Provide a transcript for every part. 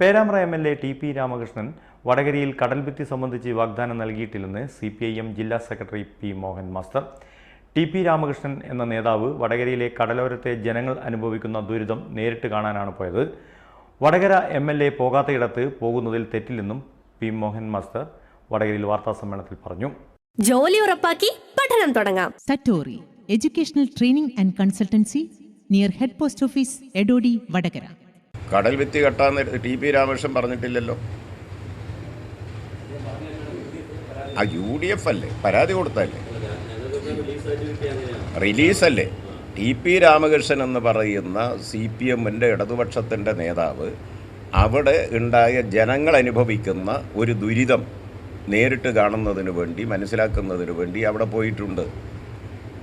Perambra M L A T P Ramakrishnan വടകരയിൽ കടൽഭിത്തി സംബന്ധിച്ച് വാഗ്ദാനം നൽകിയിട്ടില്ലെന്ന് സി പി ഐ എം ജില്ലാ secretary P Mohan master. T P Ramakrishnan എന്ന നേതാവ് വടകരയിലെ കടലോരത്തെ ജനങ്ങൾ അനുഭവിക്കുന്ന ദുരിതം നേരിട്ട് കാണാനാണ് പോയത്. വടകര എം എൽ എ പോകാത്തയിടത്ത് പോകുന്നതിൽ തെറ്റില്ലെന്നും പി മോഹൻ മാസ്റ്റർ വടകരയിൽ വാർത്താ സമ്മേളനത്തിൽ പറഞ്ഞു. ജോലി ഉറപ്പാക്കി പഠനം തുടങ്ങാം. Satori educational training and consultancy near head post office Edodi Vadagara. കടൽ ഭിത്തി കെട്ടാന്ന് ടി പി രാമകൃഷ്ണൻ പറഞ്ഞിട്ടില്ലല്ലോ. ആ യു ഡി എഫ് അല്ലേ? പരാതി കൊടുത്തല്ലേ റിലീസല്ലേ? ടി പി രാമകൃഷ്ണൻ എന്ന് പറയുന്ന സി പി എമ്മിന്റെ ഇടതുപക്ഷത്തിന്റെ നേതാവ് അവിടെ ഉണ്ടായ ജനങ്ങൾ അനുഭവിക്കുന്ന ഒരു ദുരിതം നേരിട്ട് കാണുന്നതിന് വേണ്ടി മനസ്സിലാക്കുന്നതിന് വേണ്ടി അവിടെ പോയിട്ടുണ്ട്.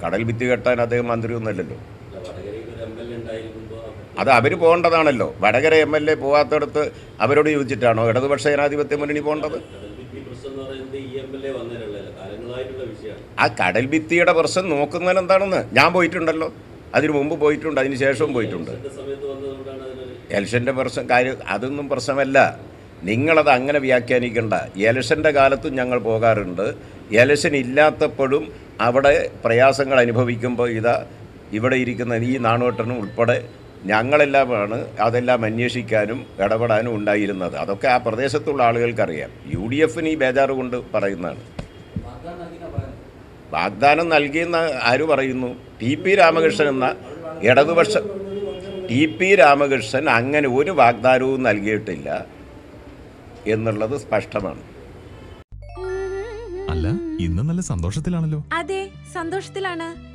കടൽ ഭിത്തി കെട്ടാൻ അദ്ദേഹം മന്ത്രിയൊന്നുമല്ലല്ലോ. അത് അവർ പോകേണ്ടതാണല്ലോ. വടകര എം എൽ എ പോകാത്തടത്ത് അവരോട് ചോദിച്ചിട്ടാണോ? ഇടതുപക്ഷ ജനാധിപത്യ മുന്നണി പോകേണ്ടത്? ആ കടൽ ഭിത്തിയുടെ പ്രശ്നം നോക്കുന്നതിന് എന്താണെന്ന് ഞാൻ പോയിട്ടുണ്ടല്ലോ. അതിനു മുമ്പ് പോയിട്ടുണ്ട് അതിന് ശേഷവും പോയിട്ടുണ്ട്. എലക്ഷന്റെ പ്രശ്നം കാര്യം അതൊന്നും പ്രശ്നമല്ല. നിങ്ങളത് അങ്ങനെ വ്യാഖ്യാനിക്കേണ്ട. എലക്ഷന്റെ കാലത്തും ഞങ്ങൾ പോകാറുണ്ട്. എലക്ഷൻ ഇല്ലാത്തപ്പോഴും അവിടെ പ്രയാസങ്ങൾ അനുഭവിക്കുമ്പോൾ ഇതാ ഇവിടെ ഇരിക്കുന്ന ഈ നാണുവട്ടനും ഉൾപ്പെടെ ഞങ്ങളെല്ലാമാണ് അതെല്ലാം അന്വേഷിക്കാനും ഇടപെടാനും ഉണ്ടായിരുന്നത്. അതൊക്കെ ആ പ്രദേശത്തുള്ള ആളുകൾക്കറിയാം. യു ഡി എഫിന് ഈ ബേജാറ് കൊണ്ട് പറയുന്നതാണ്. വാഗ്ദാനം നൽകിയെന്ന് ആര് പറയുന്നു? ടി പി രാമകൃഷ്ണൻ എന്ന ഇടതുപക്ഷ ടി പി രാമകൃഷ്ണൻ അങ്ങനെ ഒരു വാഗ്ദാനവും നൽകിയിട്ടില്ല എന്നുള്ളത് സ്പഷ്ടമാണ്. അല്ല ഇന്ന് നല്ല സന്തോഷത്തിലാണല്ലോ. അതെ സന്തോഷത്തിലാണ്.